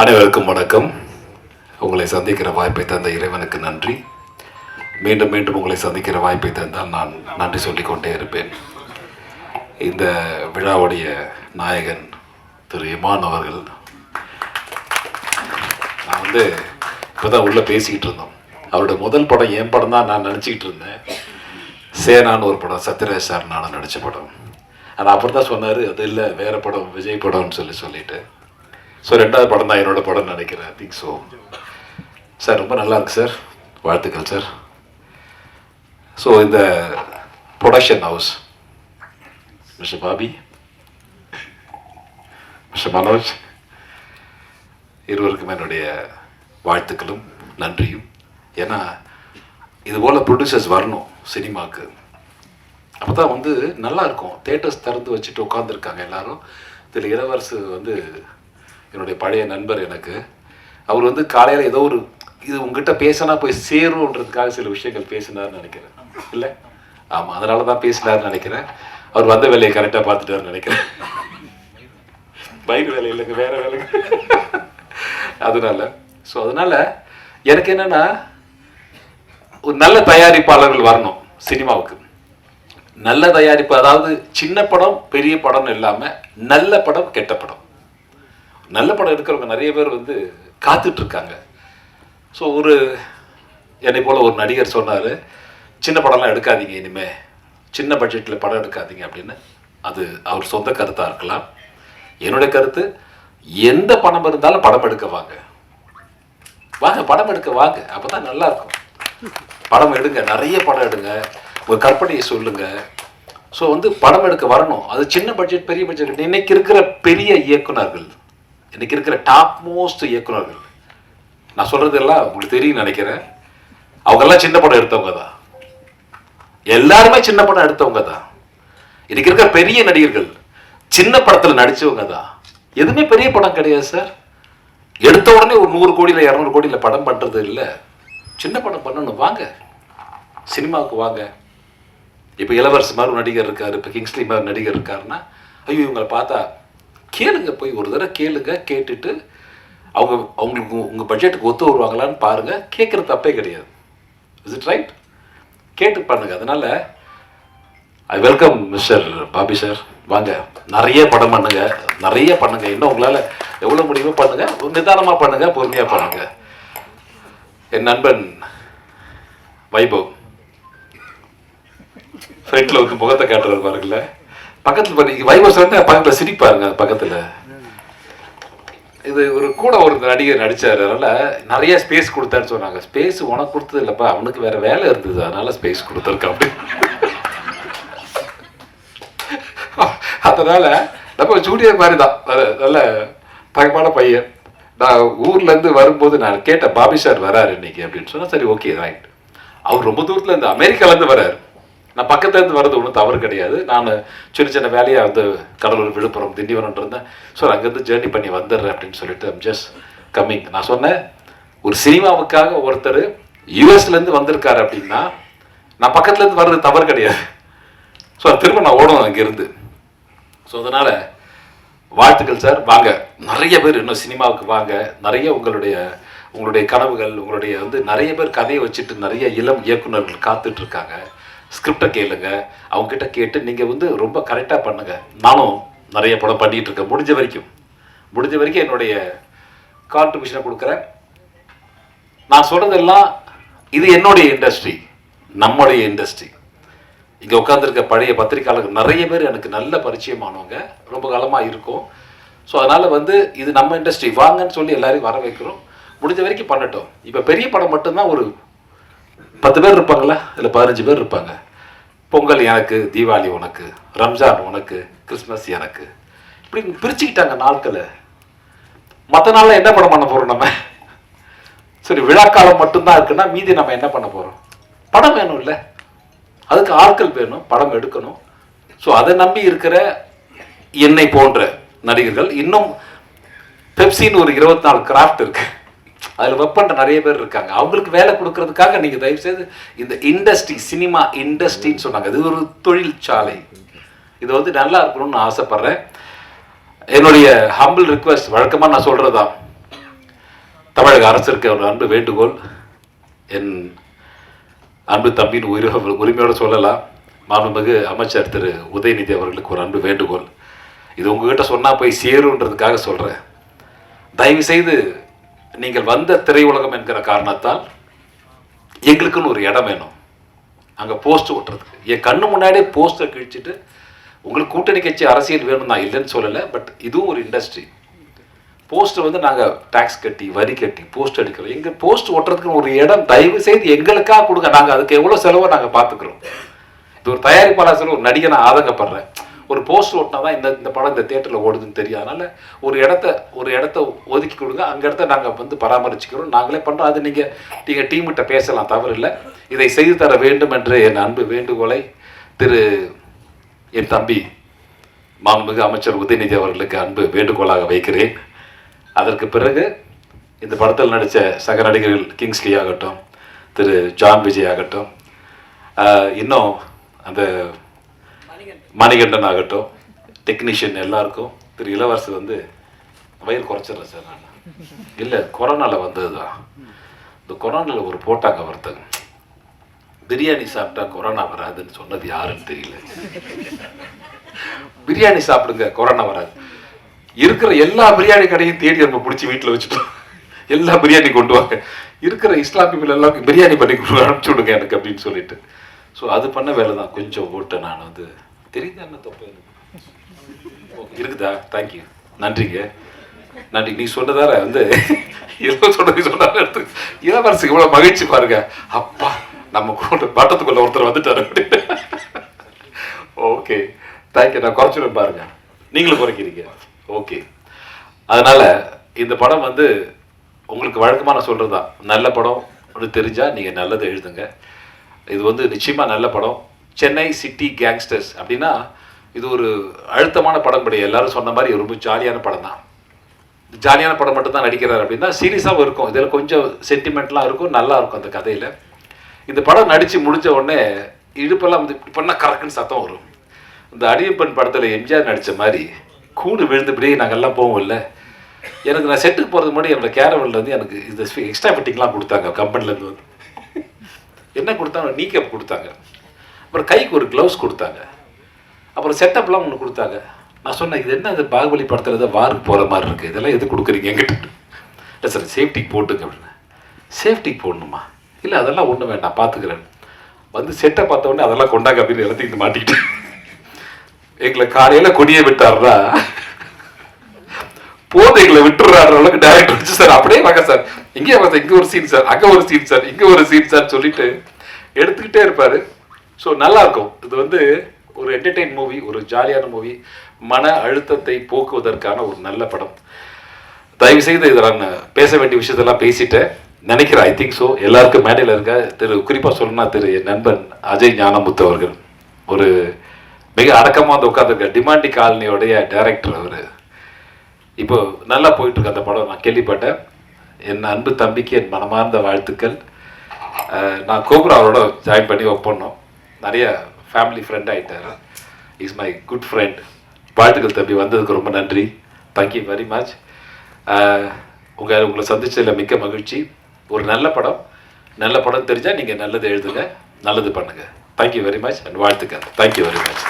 அனைவருக்கும் வணக்கம். உங்களை சந்திக்கிற வாய்ப்பை தந்த இறைவனுக்கு நன்றி. மீண்டும் மீண்டும் உங்களை சந்திக்கிற வாய்ப்பை தந்தால் நான் நன்றி சொல்லிக்கொண்டே இருப்பேன். இந்த விழாவுடைய நாயகன் திரு இமான் அவர்கள். நான் வந்து இப்போதான் உள்ளே பேசிக்கிட்டு இருந்தோம். அவருடைய முதல் படம் என் படம் தான் நான் நினச்சிக்கிட்டு இருந்தேன். சேனான்னு ஒரு படம் சத்யராஜ் சார் நானும் நடித்த படம். ஆனால் அப்புறம் தான் சொன்னார் அது இல்லை வேறு படம் விஜய் படம்னு சொல்லி சொல்லிட்டு. ஸோ ரெண்டாவது படம் தான் என்னோட படம்னு நினைக்கிறேன் திங்க் ஸோ சார் ரொம்ப நல்லா இருக்கு சார் வாழ்த்துக்கள் சார் ஸோ இந்த production house mister Bobby mister Manoj இருவருக்கும் என்னுடைய வாழ்த்துக்களும் நன்றியும். ஏன்னா இது போல் ப்ரொடியூசர்ஸ் வரணும் சினிமாவுக்கு அப்போ தான் வந்து நல்லாயிருக்கும் தேட்டர்ஸ் திறந்து வச்சுட்டு உட்காந்துருக்காங்க எல்லாரும். இதில் இளவரசு வந்து என்னுடைய பழைய நண்பர் எனக்கு. அவர் வந்து காலையில் ஏதோ ஒரு இது உங்ககிட்ட பேசினா போய் சேரும்ன்றதுக்காக சில விஷயங்கள் பேசினார்னு நினைக்கிறேன். இல்லை? ஆமாம் அதனால தான் பேசினார்னு நினைக்கிறேன். அவர் வந்த வேலையை கரெக்டாக பார்த்துட்டாருன்னு நினைக்கிறேன். பைக் வேலை இல்லைங்க வேற வேலைங்க அதனால ஸோ அதனால எனக்கு என்னன்னா ஒரு நல்ல தயாரிப்பாளர்கள் வரணும் சினிமாவுக்கு. நல்ல தயாரிப்பு அதாவது சின்ன படம் பெரிய படம்னு இல்லாமல் நல்ல படம் கெட்ட படம். நல்ல படம் எடுக்கிறவங்க நிறைய பேர் வந்து காத்துட்டு இருக்காங்க ஸோ ஒரு என்னை போல் ஒரு நடிகர் சொன்னார் சின்ன படம்லாம் எடுக்காதீங்க இனிமே. சின்ன பட்ஜெட்டில் படம் எடுக்காதீங்க அப்படின்னு. அது அவர் சொந்த கருத்தாக இருக்கலாம். என்னுடைய கருத்து எந்த பணம் இருந்தாலும் படம் எடுக்க வாங்க. வாங்க படம் எடுக்க வாங்க. அப்போ தான் நல்லாயிருக்கும் படம் எடுங்க நிறைய படம் எடுங்க. ஒரு கற்பனையை சொல்லுங்க. ஸோ வந்து படம் எடுக்க வரணும். அது சின்ன பட்ஜெட் பெரிய பட்ஜெட் இன்னைக்கு இருக்கிற பெரிய இயக்குனர்கள் இன்னைக்கு இருக்கிற டாப் மோஸ்ட் இயக்குனர்கள் நான் சொல்றதெல்லாம் உங்களுக்கு தெரியும் நினைக்கிறேன். அவங்கெல்லாம் சின்ன படம் எடுத்தவங்க தான். எல்லாருமே சின்ன படம் எடுத்தவங்க தான். இன்னைக்கு இருக்கிற பெரிய நடிகர்கள் சின்ன படத்துல நடிச்சவங்க தான். எதுவுமே பெரிய படம் கிடையாது சார் எடுத்த உடனே ஒரு நூறு கோடியில் இரநூறு கோடியில் படம் பண்றது இல்லை. சின்ன படம் பண்ணணும் வாங்க. சினிமாவுக்கு வாங்க. இப்போ இளவரசு மாதிரி நடிகர் இருக்கார் இப்போ கிங்ஸ்லி மாதிரி நடிகர் இருக்காருன்னா ஐயோ இவங்களை பார்த்தா கேளுங்க போய் ஒரு தடவை கேளுங்க கேட்டுட்டு அவங்க அவங்களுக்கு உங்கள் பட்ஜெட்டுக்கு ஒத்து வருவாங்களான்னு பாருங்க. கேட்குற தப்பே கிடையாது. இஸ் இட் ரைட் கேட்டு பண்ணுங்க. அதனால I welcome mister Bobby sir வாங்க நிறைய படம் பண்ணுங்க. நிறைய பண்ணுங்க. இன்னும் உங்களால் எவ்வளோ முடியுமோ பண்ணுங்க. நிதானமாக பண்ணுங்க பொறுமையாக பண்ணுங்க. என் நண்பன் வைபவ். ஃப்ரெண்டில் வந்து முகத்தை காட்டுறது பாருங்களேன். பக்கத்தில் பண்ணி வைபவ் சொன்னா பக்கத்தில் சிரிப்பாருங்க பக்கத்தில். இது ஒரு கூட ஒரு நடிகர் நடித்தார் அதனால் நிறைய ஸ்பேஸ் கொடுத்தாருன்னு சொன்னாங்க. ஸ்பேஸ் உனக்கு கொடுத்தது இல்லைப்பா அவனுக்கு வேற வேலை இருந்தது அதனால் ஸ்பேஸ் கொடுத்துருக்கான் அப்படி அதனால் நம்ம ஜூனியர் மாதிரி தான் நல்ல தகமான பையன். நான் ஊர்ல இருந்து வரும்போது நான் கேட்டேன் பாபி சார் வராரு இன்னைக்கு அப்படின்னு சொன்னால் சரி ஓகே ரைட் அவர் ரொம்ப தூரத்தில் இருந்து அமெரிக்கால வராரு. நான் பக்கத்துலேருந்து வர்றது ஒன்றும் தவறு கிடையாது. நான் சின்ன சின்ன வேலையாக வந்து கடலூர் விழுப்புரம் திண்டிவனம் இருந்தேன். ஸோ அங்கேருந்து ஜேர்னி பண்ணி வந்துடுறேன் அப்படின்னு சொல்லிட்டு ஜஸ்ட் கம்மிங் நான் சொன்னேன் ஒரு சினிமாவுக்காக ஒருத்தர் யூஎஸ்லேருந்து வந்திருக்காரு அப்படின்னா நான் பக்கத்துலேருந்து வர்றது தவறு கிடையாது. ஸோ திரும்ப நான் ஓடணும் அங்கேருந்து. ஸோ அதனால் வாழ்த்துக்கள் சார். வாங்க நிறைய பேர் இன்னும் சினிமாவுக்கு வாங்க. நிறைய உங்களுடைய உங்களுடைய கனவுகள் உங்களுடைய வந்து நிறைய பேர் கதையை வச்சுட்டு நிறைய இளம் இயக்குனர்கள் காத்துட்ருக்காங்க இருக்காங்க. ஸ்கிரிப்டை கேளுங்க. அவங்ககிட்ட கேட்டு நீங்கள் வந்து ரொம்ப கரெக்டாக பண்ணுங்க. நானும் நிறைய படம் பண்ணிகிட்டு இருக்கேன். முடிஞ்ச வரைக்கும். முடிஞ்ச வரைக்கும் என்னுடைய கான்ட்ரிபியூஷனை கொடுக்குறேன். நான் சொல்கிறதெல்லாம் இது என்னுடைய இண்டஸ்ட்ரி நம்முடைய இண்டஸ்ட்ரி இங்கே உட்காந்துருக்க பழைய பத்திரிக்கையாளர்கள் நிறைய பேர் எனக்கு நல்ல பரிச்சயமானவங்க. ரொம்ப காலமாக இருக்கும். ஸோ அதனால் வந்து இது நம்ம இண்டஸ்ட்ரி வாங்கன்னு சொல்லி எல்லாரையும் வர வைக்கிறோம். முடிஞ்ச வரைக்கும் பண்ணட்டும். இப்போ பெரிய படம் மட்டும்தான் ஒரு பத்து பேர் இருப்பாங்களா இல்லை பதினஞ்சு பேர் இருப்பாங்க. பொங்கல் எனக்கு தீபாவளி உனக்கு ரம்ஜான் உனக்கு கிறிஸ்மஸ் எனக்கு. இப்படி பிரிச்சுக்கிட்டாங்க நாட்களை. மற்ற நாளில் என்ன படம் பண்ண போகிறோம் நம்ம? சரி விழாக்காலம் மட்டும்தான் இருக்குன்னா மீதி நம்ம என்ன பண்ண போகிறோம் படம் வேணும் இல்லை அதுக்கு ஆட்கள் வேணும் படம் எடுக்கணும். ஸோ அதை நம்பி இருக்கிற என்னை போன்ற நடிகர்கள் இன்னும் பெப்சின்னு ஒரு இருபத்தி நாலு கிராஃப்ட் இருக்குது அதில் ஒர்க் பண்ணுற நிறைய பேர் இருக்காங்க. அவங்களுக்கு வேலை கொடுக்கறதுக்காக நீங்கள் தயவு செய்து இந்த இண்டஸ்ட்ரி சினிமா இண்டஸ்ட்ரின்னு சொன்னாங்க. இது ஒரு தொழிற்சாலை. இது வந்து நல்லா இருக்கணும்னு ஆசைப்பட்றேன். என்னுடைய ஹம்பிள் ரிக்வெஸ்ட் வழக்கமாக நான் சொல்கிறதான் தமிழக அரசிற்கு ஒரு அன்பு வேண்டுகோள். என் அன்பு தம்பின்னு உரிமை உரிமையோடு சொல்லலாம். மாண்புமிகு அமைச்சர் திரு உதயநிதி அவர்களுக்கு ஒரு அன்பு வேண்டுகோள். இது உங்ககிட்ட சொன்னால் போய் சேருன்றதுக்காக சொல்கிறேன் தயவு செய்து நீங்கள் வந்த திரையுலகம் என்கிற காரணத்தால் எங்களுக்குன்னு ஒரு இடம் வேணும். அங்கே போஸ்ட் ஒட்டுறதுக்கு. என் கண்ணு முன்னாடியே போஸ்டை கிழிச்சிட்டு உங்களுக்கு கூட்டணி கட்சி அரசியல் வேணும் நான் இல்லைன்னு சொல்லலை பட் இதுவும் ஒரு இண்டஸ்ட்ரி போஸ்ட் வந்து நாங்கள் டேக்ஸ் கட்டி வரி கட்டி போஸ்ட் அடிக்கிறோம் எங்கள் போஸ்ட் ஒட்டுறதுக்கு ஒரு இடம் தயவு செய்து எங்களுக்காக கொடுங்க. நாங்கள் அதுக்கு எவ்வளோ செலவோ நாங்கள் பார்த்துக்குறோம். இது ஒரு தயாரிப்பாளர் ஒரு நடிகை நான் ஆதங்கப்படுறேன். ஒரு போஸ்ட் ஓட்டினா தான் இந்த இந்த படம் இந்த தேட்டரில் ஓடுதுன்னு தெரியும். அதனால் ஒரு இடத்த ஒரு இடத்த ஒதுக்கி கொடுங்க. அங்கே இடத்த நாங்கள் வந்து பராமரிச்சுக்கிறோம். நாங்களே பண்ணுறோம் அது நீங்கள் நீங்கள் டீம்கிட்ட பேசலாம். தவறு இல்லை. இதை செய்து தர வேண்டும் என்று என் அன்பு வேண்டுகோளை திரு என் தம்பி மாண்புமிகு அமைச்சர் உதயநிதி அவர்களுக்கு அன்பு வேண்டுகோளாக வைக்கிறேன். அதற்கு பிறகு இந்த படத்தில் நடித்த சக நடிகர்கள் கிங்ஸ்லி ஆகட்டும் திரு ஜான் விஜய் ஆகட்டும் இன்னும் அந்த மணிகண்டன். ஆகட்டும் டெக்னீஷியன் எல்லாருக்கும் திரு இளவரசு வந்து வயிறு குறைச்சிடுறேன் சார் நான். இல்லை கொரோனாவில் வந்தது தான் இந்த கொரோனாவில் ஒரு போட்டாங்க ஒருத்தங்க. பிரியாணி சாப்பிட்டா கொரோனா வராதுன்னு சொன்னது யாருன்னு தெரியல. பிரியாணி சாப்பிடுங்க கொரோனா வராது. இருக்கிற எல்லா பிரியாணி கடையும் தேடி நம்ம பிடிச்சி வீட்டில் வச்சுட்டோம் எல்லா பிரியாணி கொண்டு வாங்க. இருக்கிற இஸ்லாமியர்கள் எல்லாம் பிரியாணி பண்ணி கொடு அனுப்பிச்சு விடுங்க எனக்கு அப்படின்னு சொல்லிட்டு. ஸோ அது பண்ண வேலை தான் கொஞ்சம் ஓட்டேன் நான் வந்து தெரியுதா என்ன தப்பு. எனக்கு இருக்குதா? தேங்க்யூ நன்றிங்க. நன்றி. நீ சொன்னதார வந்து எவ்வளோ சொன்னது சொன்னாலும் எடுத்து இளவரசுக்கு இவ்வளோ மகிழ்ச்சி பாருங்க. அப்பா நம்ம கூட வட்டத்துக்குள்ள ஒருத்தர் வந்துட்டார். அப்படின்னு ஓகே தேங்க்யூ நான் குறைச்சிடும் பாருங்க. நீங்களும் குறைக்கிறீங்க. ஓகே அதனால இந்த படம் வந்து உங்களுக்கு வழக்கமாக நான் சொல்கிறது தான் நல்ல படம் ஒன்று தெரிஞ்சால் நீங்கள் நல்லதை எழுதுங்க. இது வந்து நிச்சயமாக நல்ல படம். சென்னை சிட்டி கேங்ஸ்டர்ஸ் அப்படின்னா இது ஒரு அழுத்தமான படம் கிடையாது எல்லாரும் சொன்ன மாதிரி ரொம்ப ஜாலியான படம் தான். ஜாலியான படம் மட்டும் தான் நடிக்கிறார் அப்படின்னா சீரியஸாகவும் இருக்கும். இதில் கொஞ்சம் சென்டிமெண்ட்லாம் இருக்கும் நல்லா இருக்கும் அந்த கதையில். இந்த படம் நடித்து முடிஞ்ச உடனே இடுப்பெல்லாம் வந்து இப்படி பண்ணால் கறக்குன்னு சத்தம் வரும். இந்த அடியப்பன் படத்தில் எம்ஜிஆர் நடித்த மாதிரி கூடு விழுந்தபடியே நாங்கள்லாம் போவோம் இல்லை எனக்கு நான் செட்டுக்கு போகிறது முன்னாடி என்னோட கேரவனில் எனக்கு இந்த எக்ஸ்ட்ரா ஃபிட்டிங்லாம் கொடுத்தாங்க கம்பெனிலேருந்து வந்து. என்ன கொடுத்தாங்க? நீ கேப் கொடுத்தாங்க. அப்புறம் கைக்கு ஒரு க்ளவுஸ் கொடுத்தாங்க. அப்புறம் செட்டப்லாம் ஒன்று கொடுத்தாங்க. நான் சொன்னேன் இது என்ன அது பாகுபலி படத்தில் ஏதோ வாருக்கு போகிற மாதிரி இருக்குது இதெல்லாம் எது கொடுக்குறீங்க எங்கிட்ட இல்லை சார் சேஃப்டிக்கு போட்டுங்க அப்படின்னு சேஃப்டிக்கு போடணுமா? இல்லை அதெல்லாம் ஒன்றும் வேண்டாம் பார்த்துக்கிறேன் வந்து செட்டை பார்த்த உடனே அதெல்லாம் கொண்டாங்க அப்படின்னு எல்லாத்தையும் மாட்டிக்கிட்டேன். எங்களை காலையில் கொடியை விட்டாருன்னா போது எங்களை விட்டுறாரு அளவுக்கு டேரக்டர் வச்சு சார். அப்படியே வாங்க சார். இங்கே வாங்க சார். இங்கே ஒரு சீன் சார். அங்கே ஒரு சீன் சார். இங்கே ஒரு சீன் சார் சொல்லிட்டு எடுத்துக்கிட்டே இருப்பாரு. ஸோ நல்லாயிருக்கும் இது வந்து ஒரு என்டர்டெயின் மூவி ஒரு ஜாலியான மூவி மன அழுத்தத்தை போக்குவதற்கான ஒரு நல்ல படம். தயவு செய்து இதை நான் பேச வேண்டிய விஷயத்தெல்லாம் பேசிட்டேன். நினைக்கிறேன் ஐ திங்க் ஸோ எல்லாருக்கும் மேடையில் இருக்க திரு குறிப்பாக சொல்லணும்னா திரு என் நண்பன் அஜய் ஞானமுத்து அவர்கள். ஒரு மிக அடக்கமாக வந்து உட்காந்துருக்க டிமாண்டி காலனியோடைய டைரக்டர் அவர். இப்போ நல்லா போயிட்டுருக்கு அந்த படம். நான் கேள்விப்பட்டேன். என் அன்பு தம்பிக்கு என் மனமார்ந்த வாழ்த்துக்கள். நான் நான் கோபுராவோட ஜாயின் பண்ணி ஒர்க் பண்ணோம். நிறைய ஃபேமிலி ஃப்ரெண்ட் ஆகிட்டார் இஸ் மை குட் ஃப்ரெண்ட் வாழ்த்துக்கள் தம்பி வந்ததுக்கு ரொம்ப நன்றி. தேங்க்யூ வெரி மச் உங்கள் உங்களை சந்திச்சதில் மிக்க மகிழ்ச்சி. ஒரு நல்ல படம். நல்ல படம் தெரிஞ்சால் நீங்கள் நல்லது எழுதுங்க. நல்லது பண்ணுங்கள் thank you very much and வாழ்த்துக்கள். Thank you very much